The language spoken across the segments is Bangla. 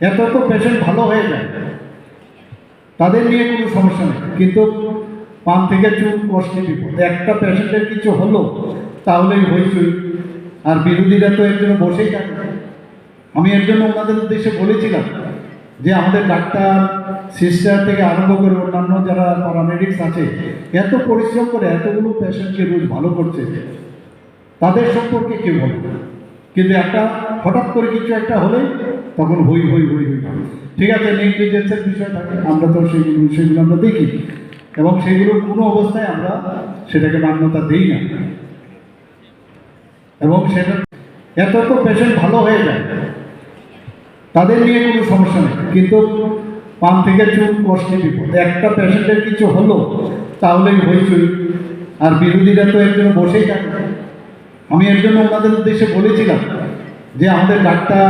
এত তো পেশেন্ট ভালো হয়ে যায়। তাদের নিয়ে কোনো সমস্যা নেই। কিন্তু পান থেকে চুল কষ্টে বিপদ। একটা পেশেন্টের কিছু হলো, তাহলেই হইচই। আর বিরোধীরা তো এর জন্য বসেই থাকে। আমি এর জন্য ওনাদের উদ্দেশ্যে বলেছিলাম যে আমাদের ডাক্তার সিস্টার থেকে আরম্ভ করে অন্যান্য যারা প্যারামেডিক্স আছে, এত পরিশ্রম করে এতগুলো পেশেন্টকে রোজ ভালো করছে, তাদের সম্পর্কে কেউ না। কিন্তু একটা, হঠাৎ করে কিছু একটা হলে তখন হই হই হই হই। ঠিক আছে নেগলিজেন্সের বিষয় থাকে, আমরা তো সেইগুলো সেগুলো আমরা দেখি। এবং সেগুলোর কোনো অবস্থায় আমরা সেটাকে মান্যতা দিই না। এবং সেটা এত তো পেশেন্ট ভালো হয়ে যায়। তাদের নিয়ে কোনো সমস্যা নেই। কিন্তু পান থেকে চুল কষ্টে বিপদ। একটা পেশেন্টের কিছু হলো, তাহলেই হইচই আর বিরোধীরা তো এর জন্য বসেই থাকে। আমি এর জন্য ওনাদের উদ্দেশ্যে বলেছিলাম যে আমাদের ডাক্তার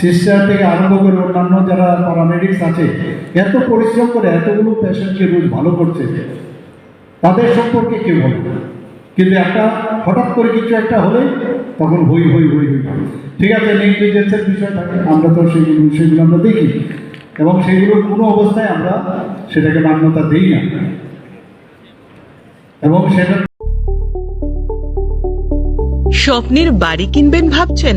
সিস্টার থেকে আরম্ভ করে অন্যান্য যারা প্যারামেডিক্স আছে, এত পরিশ্রম করে এতগুলো পেশেন্টকে রোজ ভালো করছে, তাদের সম্পর্কে কেউ বলে কিন্তু একটা হঠাৎ করে কিছু একটা হলে তখন হই হই হই হই ঠিক আছে নেগলিজেন্সের বিষয় থাকে, আমরা তো সেগুলো সেগুলো আমরা দেখি। এবং সেগুলোর কোনো অবস্থায় আমরা সেটাকে মান্যতা দিই না। এবং সেটা স্বপ্নের বাড়ি কিনবেন ভাবছেন?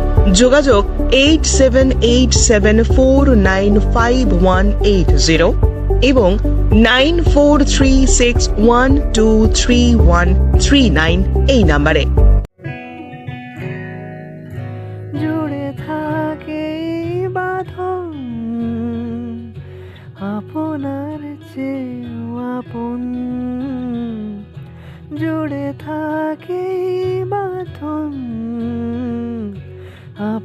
যোগাযোগ eight seven eight seven four nine five one eight zero এবং nine four three six one two three one three nine এই নাম্বারে। জুড়ে থাকে বাঁধন, আপনার চেয়েও